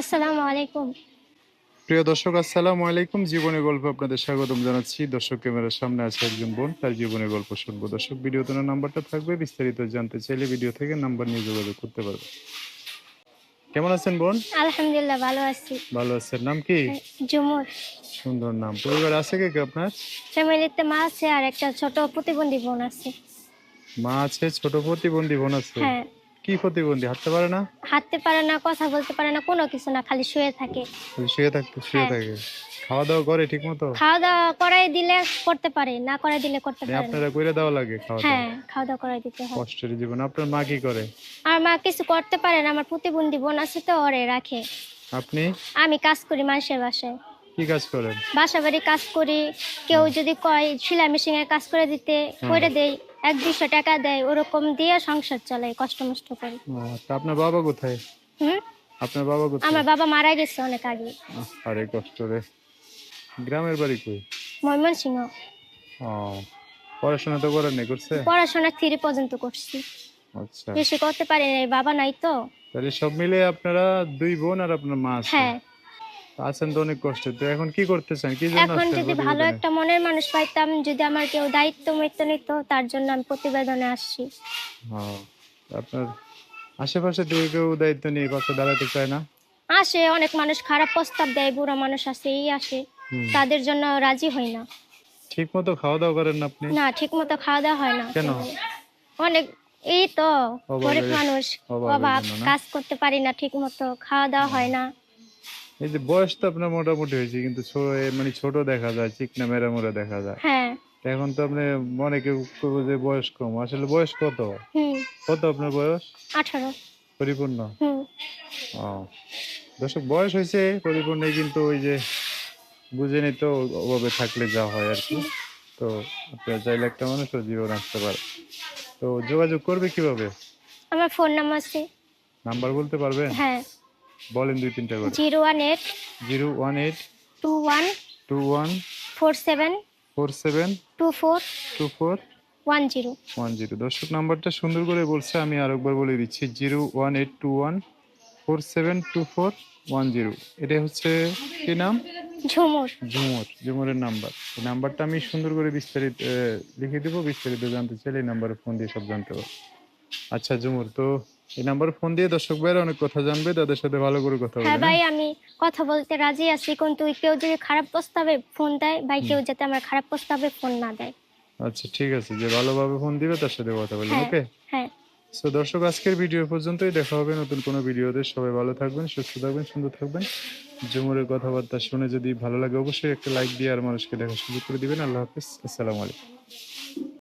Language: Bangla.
আসসালামু আলাইকুম। প্রিয় দর্শক আসসালামু আলাইকুম। জীবনের গল্প আপনাদের স্বাগতম জানাচ্ছি। দর্শক ক্যামেরার সামনে আছে একজন বোন তার জীবনের গল্প শুনব। দর্শক ভিডিওতে নাম্বারটা থাকবে। বিস্তারিত জানতে চাইলে ভিডিও থেকে নাম্বার নিয়ে যোগাযোগ করতে পারবে কেমন আছেন বোন? আলহামদুলিল্লাহ ভালো আছি। ভালো আছেন। নাম কি? জুমুর। সুন্দর নাম। পরিবার আছে কে কে আপনার? ফ্যামিলিতে মা আছে আর একটা ছোট প্রতিবন্ধী বোন আছে। মা আছে ছোট প্রতিবন্ধী বোন আছে? হ্যাঁ। কি প্রতিবন্ধী হাঁটতে পারে না? হাঁটতে পারে না কথা বলতে পারে না কোনো কিছু না খালি শুয়ে থাকে। খালি শুয়ে থাকতে শুয়ে হ্যাঁ। থাকে। খাওয়া দাওয়া করে ঠিক মতো খাওয়া দাওয়া করাই দিলে করতে পারে না করাই দিলে করতে পারে না। আপনারা কইরে দেওয়া লাগে খাওয়া দাওয়া হ্যাঁ খাওয়া দাওয়া করাই দিতে হয়। কষ্টের জীবন আপনার মা কি করে? আর মা কিছু করতে পারে না আমার প্রতিবন্ধী বোন আছে তো ওরে রাখে। আপনি? আমি কাজ করি মানুষের বাসায়। কি কাজ করেন? বাসা বাড়ি কাজ করি কেউ যদি কয় সেলাই মেশিনের কাজ করে দিতে করে দেই। এক দুশো টাকা দেয় ওরকম দিয়ে সংসার চালাই কষ্ট মষ্ট করি। তা আপনার বাবা কোথায়? হুম? আপনার বাবা কোথায়? আমার বাবা মারা গেছে অনেক আগে। আরে কষ্ট রে। গ্রামের বাড়ি কই? ময়মনসিংহ। ও পড়াশোনা তো করেন নাই করছে? পড়াশোনা থ্রি পর্যন্ত করছি। আচ্ছা। বেশি করতে পারি না বাবা নাই তো। তাহলে সব মিলে আপনারা দুই বোন আর আপনার মা হ্যাঁ। আছেন তো অনেক কষ্টে। তো এখন কি করতেছেন? কি জন্য এখন যদি ভালো একটা মনের মানুষ পাইতাম যদি আমার কেউ দায়িত্ব মৃত্যু নিত তার জন্য আমি প্রতিবেদনে আসছি। আপনার আশেপাশে থেকে কেউ দায়িত্ব নিয়ে পাশে দাঁড়াতে চায় না? আসে অনেক মানুষ খারাপ প্রস্তাব দেয় বুড়ো মানুষ আসে এই আসে। তাদের জন্য রাজি হই না। ঠিক মতো খাওয়া দাওয়া করেন না আপনি? না ঠিক মতো খাওয়া দাওয়া হয় না। কেন? অনেক এই তো গরিব মানুষ অভাব কাজ করতে পারি না ঠিক মতো খাওয়া দাওয়া হয় না। এই যে বয়স তো আপনার মোটামুটি হয়েছে কিন্তু মানে ছোট দেখা যায় চিকনা মেরামুরা দেখা যায়। হ্যাঁ। এখন তো আপনি মনে করব যে বয়স কম আসলে বয়স কত? কত আপনার বয়স? আঠারো। পরিপূর্ণ? ও। দর্শক বয়স হয়েছে পরিপূর্ণ কিন্তু ওই যে বুঝেনি তো অভাবে থাকলে যা হয় আর কি। তো আপনার চাইলে একটা মানুষও জীবন আসতে পারে। তো যোগাযোগ করবে কীভাবে? আমার ফোন নাম্বার আছে। নাম্বার বলতে পারবেন? হ্যাঁ। বলেন দুই তিনটা করে। Zero one eight zero one eight two one two one four seven four seven two four two four one zero. One zero. দর্শক নাম্বারটা সুন্দর করে বলছে আমি আরেকবার বলে দিচ্ছি zero one eight two one four seven two four one zero. এটা হচ্ছে কি নাম? ঝুমুর। ঝুমুর ঝুমুরের নাম্বার। এই নাম্বারটা আমি সুন্দর করে বিস্তারিত লিখে দেবো বিস্তারিত জানতে চাইলে এই নাম্বারে ফোন দিয়ে সব জানতে পারব। আচ্ছা ঝুমুর তো এই নাম্বারে ফোন দিয়ে দর্শক ভাইরা অনেক কথা জানবে তাদের সাথে ভালো করে কথা হ্যাঁ ভাই আমি কথা বলতে রাজি আছি কিন্তু কেউ যদি খারাপ প্রস্তাবে ফোন দেয় ভাই কেউ যাতে আমার খারাপ প্রস্তাবে ফোন না দেয়। আচ্ছা ঠিক আছে যে ভালোভাবে ফোন দিবে তার সাথে কথা বলবেন হ্যাঁ ওকে? হ্যাঁ। সো দর্শক আজকের ভিডিও পর্যন্তই দেখা হবে নতুন কোনো ভিডিওতে সবাই ভালো থাকবেন সুস্থ থাকবেন সুন্দর থাকবেন। জুমুরের কথাবার্তা শুনে যদি ভালো লাগে অবশ্যই একটা লাইক দিয়ে আর মানুষকে দেখা সুযোগ করে দিবেন। আল্লাহ হাফিজ আসসালামু আলাইকুম।